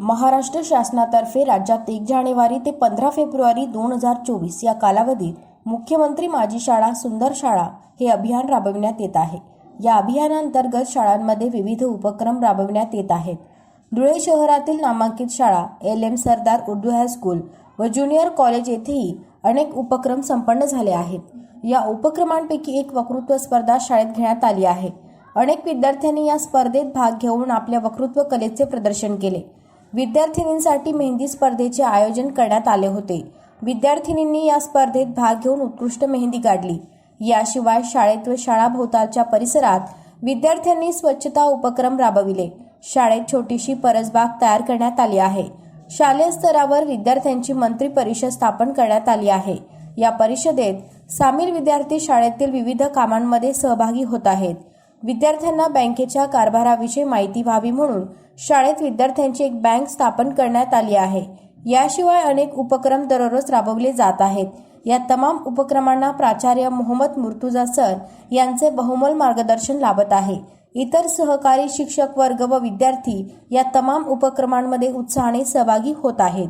महाराष्ट्र शासनातर्फे राज्यात एक जानेवारी ते पंधरा फेब्रुवारी दोन हजार चोवीस या कालावधीत मुख्यमंत्री माझी शाळा सुंदर शाळा हे अभियान राबविण्यात येत आहे. या अभियानांतर्गत शाळांमध्ये विविध उपक्रम राबविण्यात येत आहेत. धुळे शहरातील नामांकित शाळा L M Sardar Urdu high school व ज्युनियर कॉलेज येथेही अनेक उपक्रम संपन्न झाले आहेत. या उपक्रमांपैकी एक वक्तृत्व स्पर्धा शाळेत घेण्यात आली आहे. अनेक विद्यार्थ्यांनी या स्पर्धेत भाग घेऊन आपल्या वक्तृत्व कलेचे प्रदर्शन केले. विद्यार्थिनींसाठी मेहंदी स्पर्धेचे आयोजन करण्यात आले होते. विद्यार्थिनींनी या स्पर्धेत भाग घेऊन उत्कृष्ट मेहंदी काढली याशिवाय शाळेत व शाळाभोवतालच्या परिसरात विद्यार्थ्यांनी स्वच्छता उपक्रम राबविले. शाळेत छोटीशी परसबाग तयार करण्यात आली आहे. शालेय स्तरावर विद्यार्थ्यांची मंत्री परिषद स्थापन करण्यात आली आहे. या परिषदेत सामील विद्यार्थी शाळेतील विविध कामांमध्ये सहभागी होत आहेत. विद्यार्थ्यांना बँकेच्या कारभाराविषयी माहिती व्हावी म्हणून शाळेत विद्यार्थ्यांची एक बँक स्थापन करण्यात आली आहे. याशिवाय अनेक उपक्रम दररोज राबवले जात आहेत. या तमाम उपक्रमांना प्राचार्य मोहम्मद मुर्तुजा सर यांचे बहुमोल मार्गदर्शन लाभत आहे. इतर सहकारी शिक्षक वर्ग व विद्यार्थी या तमाम उपक्रमांमध्ये उत्साहाने सहभागी होत आहेत.